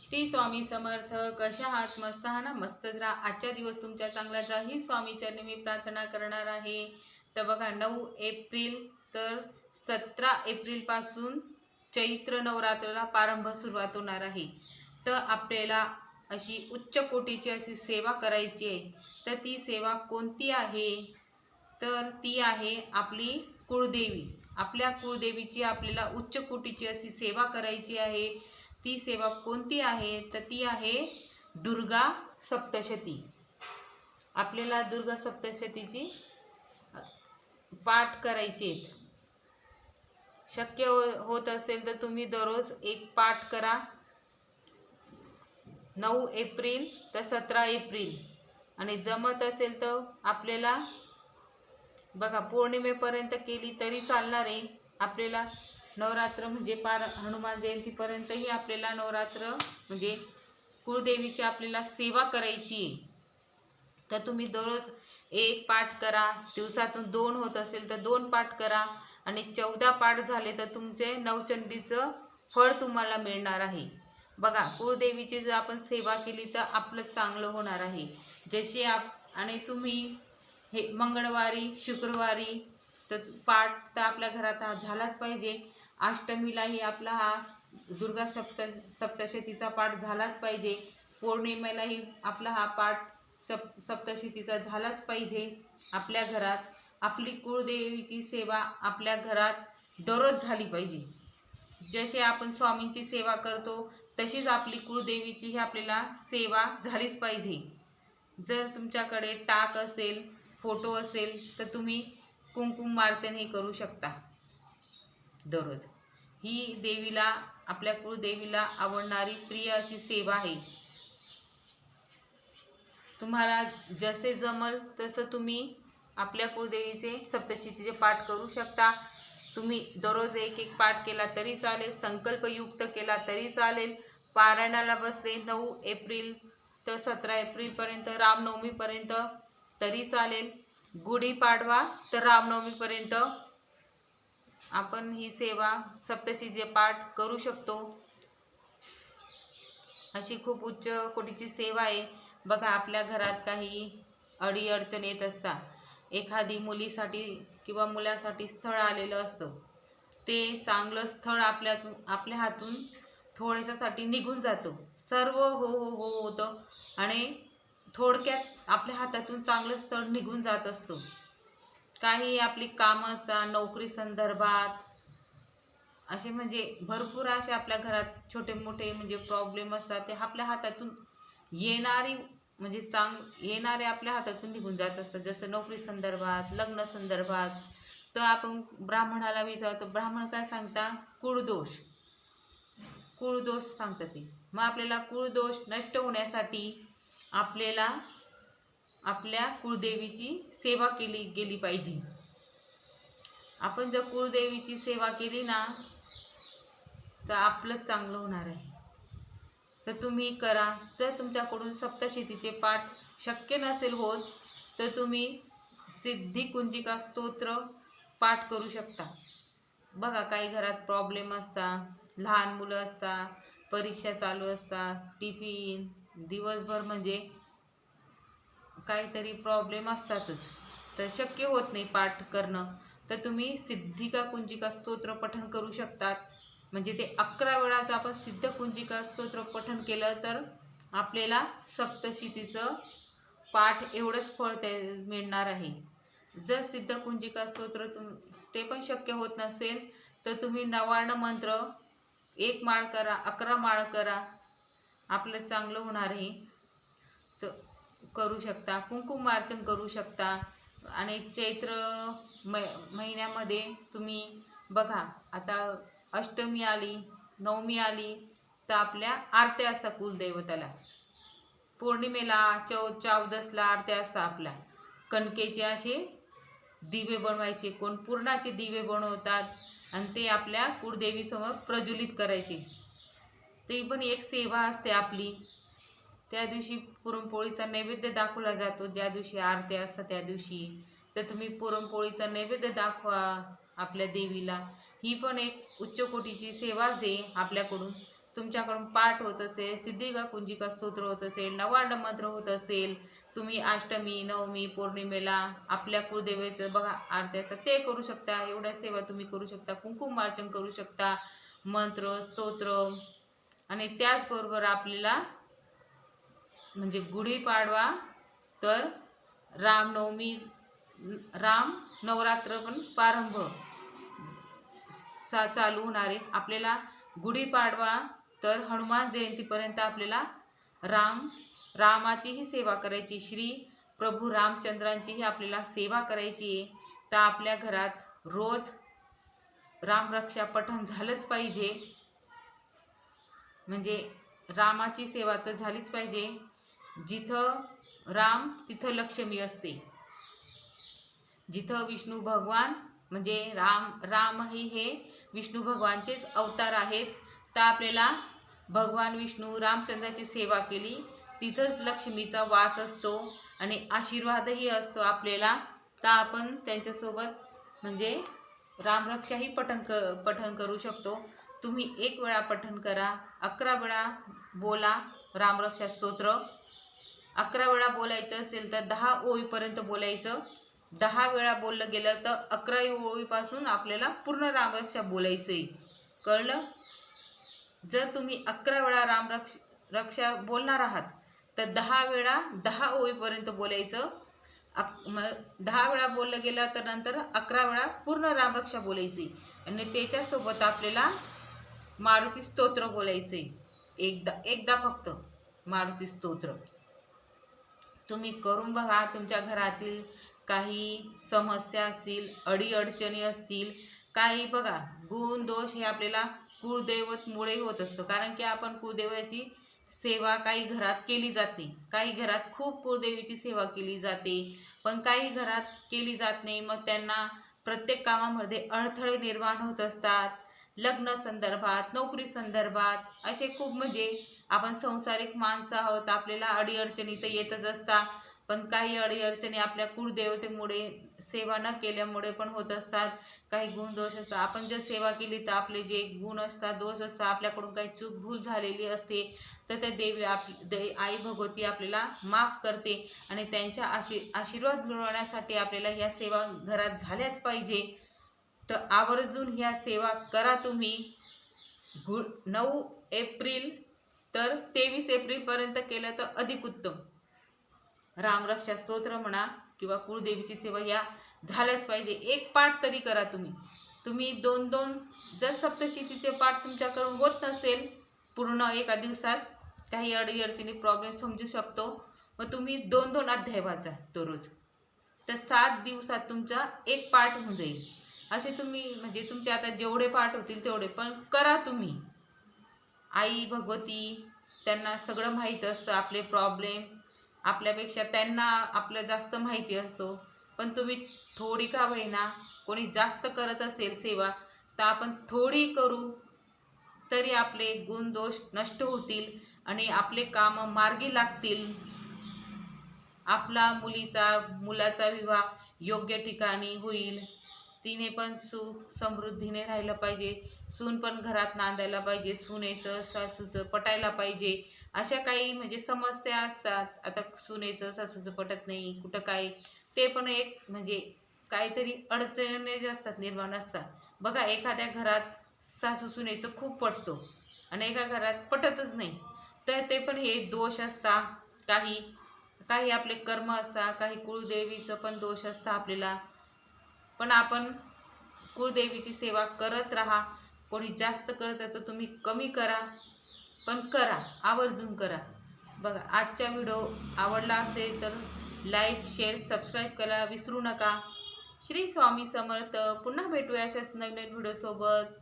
श्री स्वामी समर्थ कशा आहात? मस्त हा ना? मस्तच राहा. आजचा दिवस तुमच्या चांगला जाही स्वामीच्या स्वामी मी प्रार्थना करणार आहे. तर बघा नऊ एप्रिल तर सतरा एप्रिलपासून चैत्र नवरात्राला प्रारंभ सुरुवात होणार आहे. तर आपल्याला अशी उच्च कोटीची अशी सेवा करायची आहे. तर ती सेवा कोणती आहे? तर ती आहे आपली कुळदेवी. आपल्या कुळदेवीची आपल्याला उच्च कोटीची अशी सेवा करायची आहे. ती सेवा कोणती आहे? तर ती आहे दुर्गा सप्तशती. आपल्याला दुर्गा सप्तशतीची पाठ करायची आहेत. शक्य हो- होत असेल तर तुम्ही दररोज एक पाठ करा. नऊ एप्रिल तर सतरा एप्रिल. आणि जमत असेल तर आपल्याला बघा पौर्णिमेपर्यंत केली तरी चालणार आहे. आपल्याला नवरात्र म्हणजे पार हनुमान जयंतीपर्यंतही आपल्याला नवरात्र म्हणजे कुळदेवीची आपल्याला सेवा करायची आहे. तर तुम्ही दररोज एक पाठ करा दिवसातून दोन होत असेल तर दोन पाठ करा आणि चौदा पाठ झाले तर तुमचे नवचंडीचं फळ तुम्हाला मिळणार आहे. बघा कुळदेवीची जर आपण सेवा केली तर आपलं चांगलं होणार आहे. जसे आप आणि तुम्ही हे मंगळवारी शुक्रवारी तर पाठ तर आपल्या घरात हा झालाच पाहिजे. अष्टमीलाही आपला हा दुर्गा सप्त सप्तशतीचा पाठ झालाच पाहिजे. पौर्णिमेलाही आपला हा पाठ सप सप्तशतीचा झालाच पाहिजे आपल्या घरात. आपली कुळदेवीची सेवा आपल्या घरात दररोज झाली पाहिजे. जसे आपण स्वामींची सेवा करतो तशीच आपली कुळदेवीचीही आपल्याला सेवा झालीच पाहिजे. जर तुमच्याकडे टाक असेल फोटो असेल तर तुम्ही कुंकुम मार्चन हे करू शकता. दररोज. ही देवीला आपल्या कुळदेवीला आवडणारी प्रिय अशी सेवा आहे. तुम्हाला जसे जमल तसं तुम्ही आपल्या कुळदेवीचे सप्तशीचे पाठ करू शकता. तुम्ही दररोज एक एक पाठ केला तरी चालेल संकल्पयुक्त केला तरी चालेल. पारायणाला बसले नऊ एप्रिल तर सतरा एप्रिलपर्यंत रामनवमीपर्यंत तरी चालेल. गुढीपाडवा तर रामनवमीपर्यंत आपण ही सेवा सप्तशीचे पाठ करू शकतो. अशी खूप उच्च कोटीची सेवा आहे. बघा आपल्या घरात काही अडीअडचण येत असतात एखादी मुलीसाठी किंवा मुलासाठी स्थळ आलेलं असतं. ते चांगलं स्थळ आपल्यातून आपल्या हातून थोड्याशासाठी निघून जातो. सर्व हो हो हो होतं आणि थोडक्यात आपल्या हातातून चांगलं स्थळ निघून जात असतं. काही आपली कामं असतात नोकरी संदर्भात असे म्हणजे भरपूर असे आपल्या घरात छोटे मोठे म्हणजे प्रॉब्लेम असतात. ते आपल्या हातातून येणारी म्हणजे चांग येणारे आपल्या हातातून निघून जात असतात. जसं नोकरी संदर्भात लग्न संदर्भात तर आपण ब्राह्मणाला विचारतो ब्राह्मण काय सांगता? कुळदोष. कुळदोष सांगतात ते. मग आपल्याला कुळदोष नष्ट होण्यासाठी आपल्याला आपल्या कुळदेवीची सेवा केली गेली पाहिजे. आपण जर कुळदेवीची सेवा केली ना तर आपलंच चांगलं होणार आहे. तर तुम्ही करा. जर तुमच्याकडून सप्तशतीचे पाठ शक्य नसेल होत तर तुम्ही सिद्धी कुंजिका स्तोत्र पाठ करू शकता. बघा काही घरात प्रॉब्लेम असतात लहान मुलं असतात परीक्षा चालू असतात टिफिन दिवसभर म्हणजे काहीतरी प्रॉब्लेम असतातच. तर शक्य होत नाही पाठ करणं. तर तुम्ही सिद्धिका कुंजिका स्तोत्र पठण करू शकतात. म्हणजे ते अकरा वेळाचं आपण सिद्ध कुंजिका स्तोत्र पठण केलं तर आपल्याला सप्तशीतीचं पाठ एवढंच फळ ते मिळणार आहे. जर सिद्ध कुंजिका स्तोत्र तुम ते पण शक्य होत नसेल तर तुम्ही नवार्ण मंत्र एक माळ करा अकरा माळ करा. आपलं चांगलं होणार आहे. करू शकता कुंकुम मार्चन करू शकता आणि चैत्र मै महिन्यामध्ये तुम्ही बघा आता अष्टमी आली नवमी आली तर आपल्या आरत्या असतात कुलदैवताला. पौर्णिमेला चौ चौदसला आरत्या असतात आपल्या. कणकेचे असे दिवे बनवायचे कोण पूर्णाचे दिवे बनवतात आणि ते आपल्या कुळदेवीसमोर प्रज्वलित करायचे. ते पण एक सेवा असते आपली. त्या दिवशी पुरणपोळीचा नैवेद्य दाखवला जातो. ज्या दिवशी आरती असतात त्या दिवशी. तर तुम्ही पुरणपोळीचा नैवेद्य दाखवा आपल्या देवीला. ही पण एक उच्चकोटीची सेवा सेवाच आहे आपल्याकडून तुमच्याकडून पाठ होत असेल सिद्धिका कुंजिका स्तोत्र होत असेल नवाड मंत्र होत असेल तुम्ही अष्टमी नवमी पौर्णिमेला आपल्या कुळदेवेचं बघा आरत्याचं ते करू शकता. एवढ्या सेवा तुम्ही करू शकता. कुंकुमार्चन करू शकता. मंत्र स्तोत्र आणि त्याचबरोबर आपल्याला म्हणजे गुढीपाडवा तर रामनवमी राम नवरात्र पण प्रारंभ सा चालू होणारे आपल्याला गुढीपाडवा तर हनुमान जयंतीपर्यंत आपल्याला राम रामाचीही सेवा करायची. श्री प्रभू रामचंद्रांचीही आपल्याला सेवा करायची आहे. तर आपल्या घरात रोज रामरक्षा पठण झालंच पाहिजे. म्हणजे रामाची सेवा तर झालीच पाहिजे. जिथं राम तिथं लक्ष्मी असते. जिथं विष्णू भगवान म्हणजे राम रामही हे विष्णू भगवानचेच अवतार आहेत. तर आपल्याला भगवान विष्णू रामचंद्राची सेवा केली. तिथंच लक्ष्मीचा वास असतो आणि आशीर्वादही असतो आपल्याला. तर आपण त्यांच्यासोबत म्हणजे रामरक्षाही पठण क पठण करू शकतो. तुम्ही एक वेळा पठण करा अकरा वेळा बोला रामरक्षा स्तोत्र. अकरा वेळा बोलायचं असेल तर दहा ओळीपर्यंत बोलायचं. दहा वेळा बोललं गेलं तर अकरा ओळीपासून आपल्याला पूर्ण रामरक्षा बोलायचं आहे कळलं? जर तुम्ही अकरा वेळा रामरक्ष रक्षा बोलणार आहात तर दहा वेळा दहा ओळीपर्यंत बोलायचं. अक दहा वेळा बोललं गेलं तर नंतर अकरा वेळा पूर्ण रामरक्षा बोलायची आणि त्याच्यासोबत आपल्याला मारुती स्तोत्र बोलायचं आहे एकदा एकदा फक्त मारुती स्तोत्र. तुम्ही करून बघा. तुमच्या घरातील काही समस्या असतील अडीअडचणी असतील काही बघा. गुण दोष हे आपल्याला कुळदैवतमुळे होत असतं. कारण की आपण कुळदेवाची सेवा काही घरात केली जाते काही घरात खूप कुळदेवीची सेवा केली जाते. पण काही घरात केली जात नाही. मग त्यांना प्रत्येक कामामध्ये अडथळे निर्माण होत असतात. लग्न संदर्भात नोकरी संदर्भात असे खूप म्हणजे आपण संसारिक माणसं आहोत आपल्याला अडीअडचणी तर येतच असतात. पण काही अडीअडचणी आपल्या कुळदेवतेमुळे सेवा न केल्यामुळे पण होत असतात. काही गुण दोष असतात. आपण जर सेवा केली तर आपले जे गुण असतात दोष असतात आपल्याकडून काही चूक भूल झालेली असते तर त्या देवी आप दे आई भगवती आपल्याला माफ करते आणि त्यांच्या आशी आशीर्वाद मिळवण्यासाठी आपल्याला ह्या सेवा घरात झाल्याच पाहिजे. तर आवर्जून ह्या सेवा करा तुम्ही. गु नऊ एप्रिल तर तेवीस एप्रिलपर्यंत केलं तर अधिक उत्तम. रामरक्षा स्तोत्र म्हणा किंवा कुळदेवीची सेवा या झाल्याच पाहिजे. एक पाठ तरी करा तुम्ही. तुम्ही दोन दोन जर सप्तशतीचे पाठ तुमच्याकडून होत नसेल पूर्ण एका दिवसात काही अडीअडचणी प्रॉब्लेम समजू शकतो मग तुम्ही दोन दोन अध्याय वाचा दररोज तर सात दिवसात तुमचा एक पाठ होऊन जाईल. असे तुम्ही म्हणजे तुमचे आता जेवढे पाठ होतील तेवढे पण करा तुम्ही. आई भगवती त्यांना सगळं माहीत असतं आपले प्रॉब्लेम आपल्यापेक्षा त्यांना आपलं जास्त माहिती असतो. पण तुम्ही थोडी का होईना कोणी जास्त करत असेल सेवा तर आपण थोडी करू तरी आपले गुण दोष नष्ट होतील आणि आपले कामं मार्गी लागतील. आपला मुलीचा मुलाचा विवाह योग्य ठिकाणी होईल. तिने पण सुख समृद्धीने राहिलं पाहिजे. सून पण घरात नांदायला पाहिजे. सुनेचं सासूचं पटायला पाहिजे. अशा काही म्हणजे समस्या असतात. आता सुनेचं सासूचं पटत नाही कुठं काय? ते पण एक म्हणजे काहीतरी अडचणी जे असतात निर्माण असतात. बघा एखाद्या घरात सासू सुनेचं खूप पटतो आणि एका घरात पटतच नाही. तर ते पण हे दोष असतात काही काही आपले कर्म असतात काही कुळदेवीचं पण दोष असतं आपल्याला. पण आपण कुळदेवीची सेवा करत राहा. कोणी जास्त करत आहे तर तुम्ही कमी करा पण करा आवर्जून करा. बघा आजचा व्हिडिओ आवडला असेल तर लाईक शेअर सबस्क्राईब करा विसरू नका. श्री स्वामी समर्थ. पुन्हा भेटूया अशाच नवीन नवीन व्हिडिओसोबत.